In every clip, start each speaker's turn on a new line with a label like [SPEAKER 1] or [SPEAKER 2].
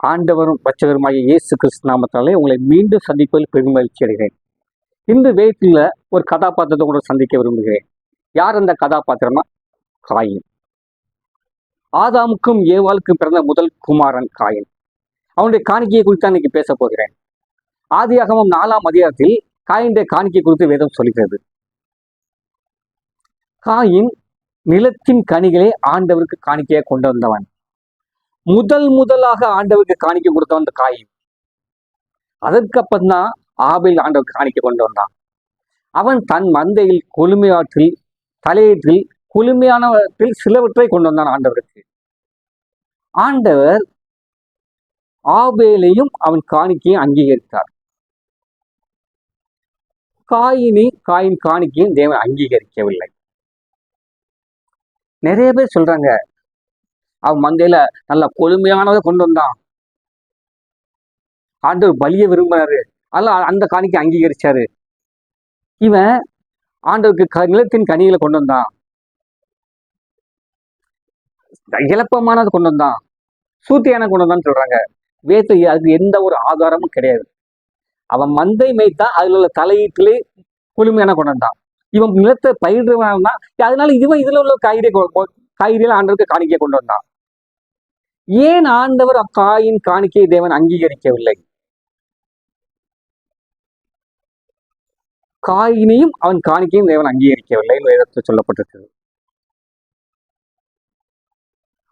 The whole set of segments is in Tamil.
[SPEAKER 1] ஆண்டவரும் பச்சவருமாகிய இயேசு கிறிஸ்து நாமத்தாலே உங்களை மீண்டும் சந்திப்பதில் பெருமகிழ்ச்சி அடைகிறேன். இந்த வேட்டில் ஒரு கதாபாத்திரத்தை கூட சந்திக்க விரும்புகிறேன். யார் அந்த கதாபாத்திரமா காயின் ஆதாமுக்கும் ஏவாளுக்கும் பிறந்த முதல் குமாரன் காயின் அவனுடைய காணிக்கையை குறித்து அன்னைக்கு பேச போகிறேன். ஆதியாகமும் நாலாம் அதிகாரத்தில் காயினுடைய காணிக்கை குறித்து வேதம் சொல்கிறது. காயின் நிலத்தின் கனிகளை ஆண்டவருக்கு காணிக்கையாக கொண்டு வந்தவன். முதல் முதலாக ஆண்டவருக்கு காணிக்க கொடுத்தவன் அந்த காயின் அதற்கப்பந்தான் தான் ஆண்டவருக்கு காணிக்கை கொண்டு வந்தான். அவன் தன் மந்தையில் கொழுமையாற்றில் தலையீட்டில் குளுமையானவற்றில் சிலவற்றை கொண்டு வந்தான் ஆண்டவருக்கு. ஆண்டவர் ஆபேலையும் அவன் காணிக்கையை அங்கீகரித்தார். காயினி காயின் காணிக்கையும் தேவன் அங்கீகரிக்கவில்லை. நிறைய பேர் சொல்றாங்க அவன் மந்தையில நல்ல கொழுமையானதை கொண்டு வந்தான். ஆண்டவர் பலிய விரும்பினாரு. அதெல்லாம் அந்த காணிக்கை அங்கீகரிச்சாரு. இவன் ஆண்டவருக்கு க நிலத்தின் கனிகளை கொண்டு வந்தான். இழப்பமானது கொண்டு வந்தான். சூத்தியான கொண்டு வந்தான்னு சொல்றாங்க. வேத்து அதுக்கு எந்த ஒரு ஆதாரமும் கிடையாது. அவன் மந்தை மேய்த்தான் அதுல உள்ள தலையீட்டிலே குளுமையான கொண்டு வந்தான். இவன் நிலத்தை பயிரிடுவான் தான் அதனால இவன் இதுல உள்ள காய்கறி காய்கறிகள் ஆண்டவருக்கு காணிக்கை கொண்டு வந்தான். ஏன் ஆண்டவர் அக்காயின் காணிக்கை தேவன் அங்கீகரிக்கவில்லை? காயினையும் அவன் காணிக்கையும் தேவன் அங்கீகரிக்கவில்லை வேதத்தில் சொல்லப்பட்டிருக்கிறது.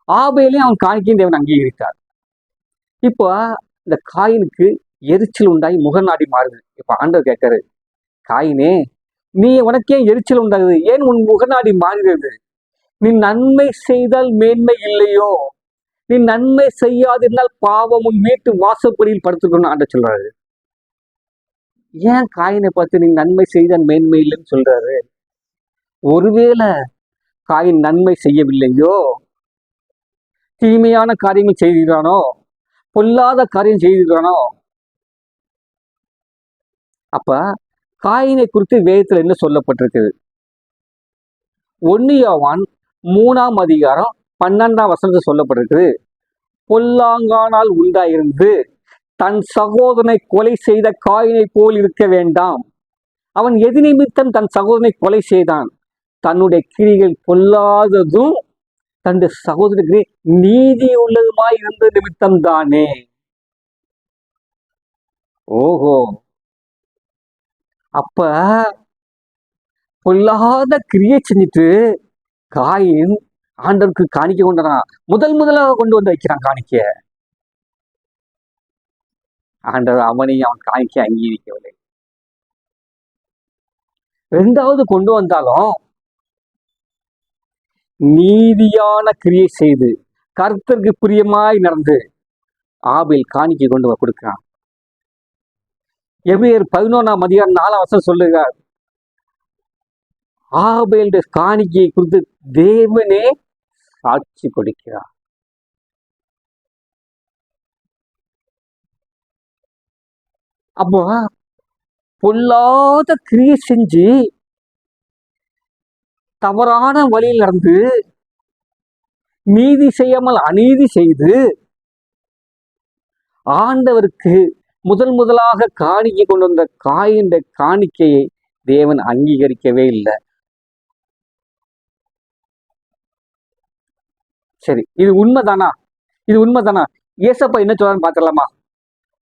[SPEAKER 1] ஆபேலையும் அவன் காணிக்கையும் தேவன் அங்கீகரித்தார். இப்போ இந்த காயினுக்கு எரிச்சல் உண்டாகி முகநாடி மாறுது. இப்ப ஆண்டவர் கேட்காரு காயினே நீ உனக்கே எரிச்சல் உண்டாகுது? ஏன் உன் முகநாடி மாறுகிறது? நீ நன்மை செய்தால் மேன்மை இல்லையோ? நீ நன்மை செய்யாதிருந்தால் பாவம் உன் வீட்டு வாசப்படியில் படுத்துக்கணும் ஆண்ட சொல்றாரு. ஏன் காயினை பார்த்து நீ நன்மை செய்தால் மேன்மை இல்லைன்னு சொல்றாரு? ஒருவேளை காயின் நன்மை செய்யவில்லையோ? தீமையான காரியங்கள் செய்திருக்கானோ பொல்லாத காரியம் செய்திருக்கானோ அப்ப காயினை குறித்து வேதத்தில் என்ன சொல்லப்பட்டிருக்குது? ஒன்னியவான் மூணாம் அதிகாரம் பன்னெண்டாம் வசனத்தை சொல்லப்பட்டிருக்குது பொல்லாங்கானால் உண்டாயிருந்து தன் சகோதரனை கொலை செய்த காயினை போல் இருக்க வேண்டாம். அவன் எது நிமித்தம் தன் சகோதரனை கொலை செய்தான்? தன்னுடைய கிரிகள் பொல்லாததும் தன்னுடைய சகோதரனுக்கு நீதி உள்ளதுமாய் இருந்த நிமித்தம் தானே. ஓஹோ. அப்ப பொல்லாத கிரியை செஞ்சுட்டு காயின் ஆண்டவருக்கு காணிக்க கொண்டான் முதல் முதலாக கொண்டு வந்து வைக்கிறான் காணிக்க. ஆண்டவர் அவனையும் அவன் காணிக்க அங்கீகரிக்கவில்லை. ரெண்டாவது கொண்டு வந்தாலும் நீதியான கிரியை செய்து கர்த்தருக்கு பிரியமாய் நடந்து ஆபில் காணிக்கை கொண்டு கொடுக்கிறான். எபிரேயர் பதினொன்றாம் அதிகாரம் நாலாம் வருஷம் சொல்லுகிறார். ஆபேலுடைய காணிக்கையை குறித்து தேவனே சாட்சி கொடுக்கிறார். அப்போ பொல்லாத கிரியை செஞ்சு தவறான வழியில் நடந்து நீதி செய்யாமல் அநீதி செய்து ஆண்டவருக்கு முதல் முதலாக காணிக்கை கொண்டு வந்த காயின்ற காணிக்கையை தேவன் அங்கீகரிக்கவே இல்லை. சரி இது உண்மைதானா? இது உண்மைதானா? ஏசப்பா என்ன சொல்றான்னு பார்த்துடலாமா?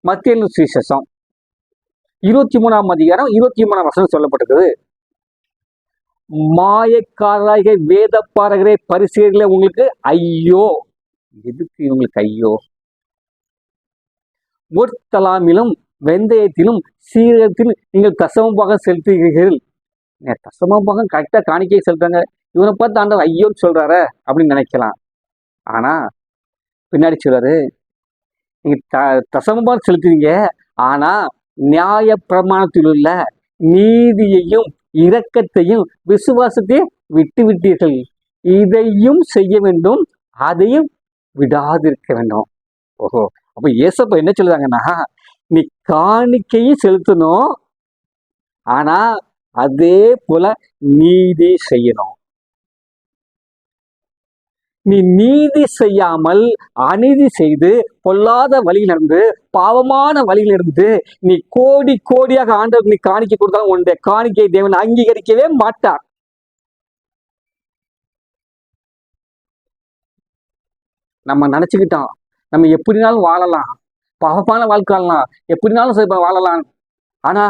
[SPEAKER 1] மத்திய சுவிசேஷம். இருபத்தி மூணாம் அதிகாரம் இருபத்தி மூணாம் வசனம் சொல்லப்பட்டிருக்குது. மாயக்காரராக வேத பாரகரே பரிசீலனை உங்களுக்கு ஐயோ. எதுக்கு இவங்களுக்கு ஐயோ? முர்த்தலாமிலும் வெந்தயத்திலும் சீரகத்திலும் நீங்கள் தசமமாக செலுத்துகிறீர்கள். தசமமாக கரெக்டாக காணிக்கை செலுத்துறாங்க. இவனை பார்த்து ஆண்டவர் ஐயோன்னு சொல்றாரு அப்படின்னு நினைக்கலாம். ஆனா பின்னாடி சொல்றாரு நீங்க த தசமமாக செலுத்துறீங்க ஆனா நியாய பிரமாணத்தில் உள்ள நீதியையும் இரக்கத்தையும் விசுவாசத்தையும் விட்டு விட்டீர்கள். இதையும் செய்ய வேண்டும் அதையும் விடாதிருக்க வேண்டும். ஓஹோ அப்ப ஏசப்ப என்ன சொல்லுறாங்கன்னா நீ காணிக்கையும் செலுத்தணும் ஆனா அதே போல நீதி செய்யணும். நீ நீதி செய்யாமல் அநீதி செய்து பொல்லாத வழியிலிருந்து பாவமான வழியிலிருந்து நீ கோடி கோடியாக ஆண்டவர் நீ காணிக்கை கொடுத்தாலும் உன்னுடைய காணிக்கை தேவன் அங்கீகரிக்கவே மாட்டார். நம்ம நினைச்சுக்கிட்டோம் நம்ம எப்படினாலும் வாழலாம் பாவமான வாழ்க்கை வாழலாம் எப்படினாலும் சரி வாழலாம். ஆனா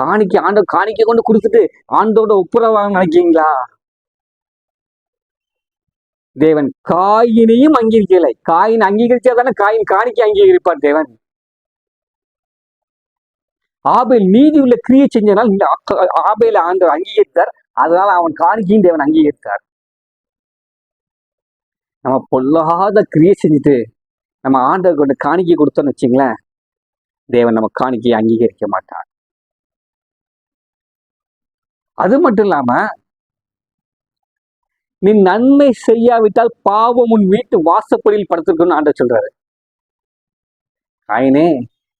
[SPEAKER 1] காணிக்கை ஆண்டவர் காணிக்கை கொண்டு கொடுத்துட்டு ஆண்டோட ஒப்புரவாக நினைக்கிறீங்களா? தேவன் காயினையும் அங்கீகரிக்கலை காயின் அங்கீகரிச்சா தானே காயின் காணிக்கை அங்கீகரிப்பார் தேவன். ஆபேல் நீதி உள்ள கிரியை செஞ்சனால் இந்த ஆக்க- ஆண்டவர் அங்கீகரித்தார். அதனால அவன் காணிக்கையும் தேவன் அங்கீகரித்தார். நம்ம பொல்லாத கிரியை செஞ்சுட்டு நம்ம ஆண்டவர் கொண்டு காணிக்கை கொடுத்தோம்னு வச்சுங்களேன் தேவன் நம்ம காணிக்கையை அங்கீகரிக்க மாட்டார். அது மட்டும் இல்லாம நீ நன்மை செய்யாவிட்டால் பாவம் உன் வீட்டு வாசப்படியில் படுத்திருக்குன்னு ஆண்ட சொல்றாரு. ஆயினே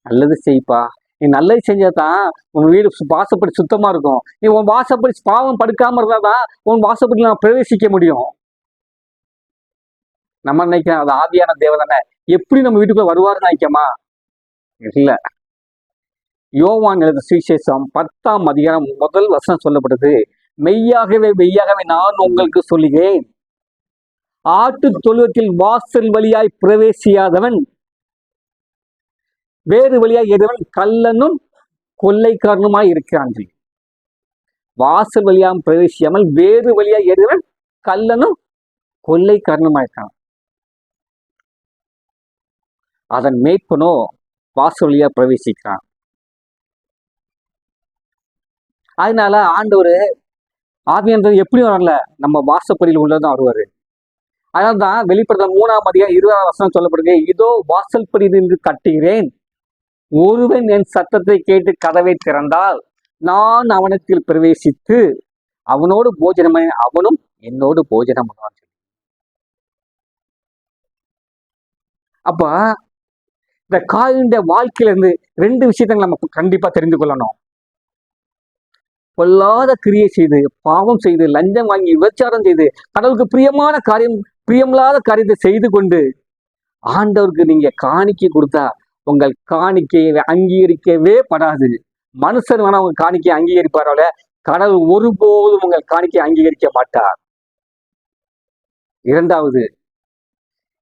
[SPEAKER 1] நல்லது செய்ப்பா. நீ நல்லது செஞ்சாதான் உன் வீடு வாசப்படி சுத்தமா இருக்கும். நீ உன் வாசப்படி பாவம் படுக்காம இருந்தாதான் உன் வாசப்படி நான் பிரவேசிக்க முடியும். நம்ம நினைக்கிறோம் அது ஆவியான தேவதானே எப்படி நம்ம வீட்டுக்குள்ள வருவாருன்னு நினைக்கமா இல்ல. யோவான் எழுத சுவிசேஷம் பத்தாம் அதிகாரம் முதல் வசனம் சொல்லப்படுது. மெய்யாகவே மெய்யாகவே நான் உங்களுக்கு சொல்லுகிறேன். ஆட்டு தொழுவத்தில் வாசல் வழியாய் பிரவேசியாதவன் வேறு வழியாய் எதவன் கள்ளனும் கொள்ளைக்காரனுமாய் இருக்கிறான் வாசல் வழியாம் பிரவேசியாமல் வேறு வழியாய் எதவன் கள்ளனும் கொள்ளைக்காரனுமாய் இருக்கான். அதன் மேய்ப்பனோ வாசல் வழியா பிரவேசிக்கிறான். அதனால ஆண்டவர் ஆவியானது எப்படி வரல நம்ம வாசப்படியில் உள்ளதான் வருவாரு அதனால தான் வெளிப்படுத்த மூணாம் அதிகம் இருபதாம் வசனம் சொல்லப்படுது இதோ வாசல் படியில் கட்டுகிறேன். ஒருவன் என் சத்தத்தை கேட்டு கதவை திறந்தால் நான் அவனத்தில் பிரவேசித்து அவனோடு போஜனம் அவனும் என்னோடு போஜனம் பண்ணுவான் அப்ப இந்த காயினுடைய வாழ்க்கையில இருந்து ரெண்டு விஷயத்தை நம்ம கண்டிப்பா தெரிந்து கொள்ளணும். பொல்லாத கிரியை செய்து பாவம் செய்து லஞ்சம் வாங்கி விபச்சாரம் செய்து கடவுளுக்கு பிரியமான காரியம் பிரியமில்லாத காரியத்தை செய்து கொண்டு ஆண்டவருக்கு நீங்க காணிக்கை கொடுத்தா உங்கள் காணிக்கையை அங்கீகரிக்கவே படாது. மனுஷன் வேணா உங்க காணிக்கை அங்கீகரிப்பாரோல கடவுள் ஒருபோதும் உங்கள் காணிக்கை அங்கீகரிக்க மாட்டார். இரண்டாவது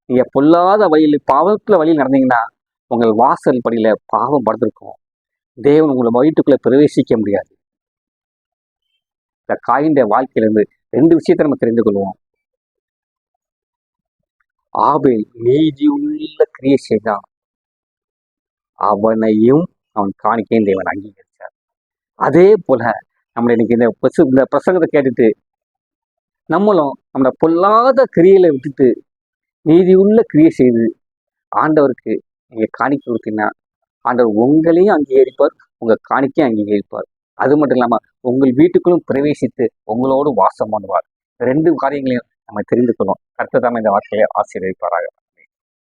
[SPEAKER 1] நீங்க பொல்லாத வழியில் பாவத்துல வழியில் நடந்தீங்கன்னா உங்கள் வாசல் படியில பாவம் படுத்திருக்கும். தேவன் உங்களை வயிற்றுக்குள்ள பிரவேசிக்க முடியாது. இந்த காயின்ற வாழ்க்கையிலிருந்து ரெண்டு விஷயத்தை நம்ம தெரிந்து கொள்வோம். ஆபேல் நீதி உள்ள கிரியை செய்தான் அவனையும் அவன் காணிக்கையும் தேவன் அங்கீகரிச்சார். அதே போல நம்ம இன்னைக்கு இந்த பிரச- இந்த பிரசங்கத்தை கேட்டுட்டு நம்மளும் நம்மளை பொல்லாத கிரியையில விட்டுட்டு நீதி உள்ள கிரியை செய்து ஆண்டவருக்கு நீங்க காணிக்கை கொடுத்தீங்கன்னா ஆண்டவர் உங்களையும் அங்கீகரிப்பார் உங்க காணிக்கையும் அங்கீகரிப்பார். அது மட்டும் இல்லாம உங்கள் வீட்டுக்குள்ளும் பிரவேசித்து உங்களோடு வாசம் பண்ணுவார் ரெண்டு காரியங்களையும் நம்ம தெரிந்து கொள்ளும் கர்த்தர் இந்த வார்த்தையை ஆசீர்வதிப்பாராக.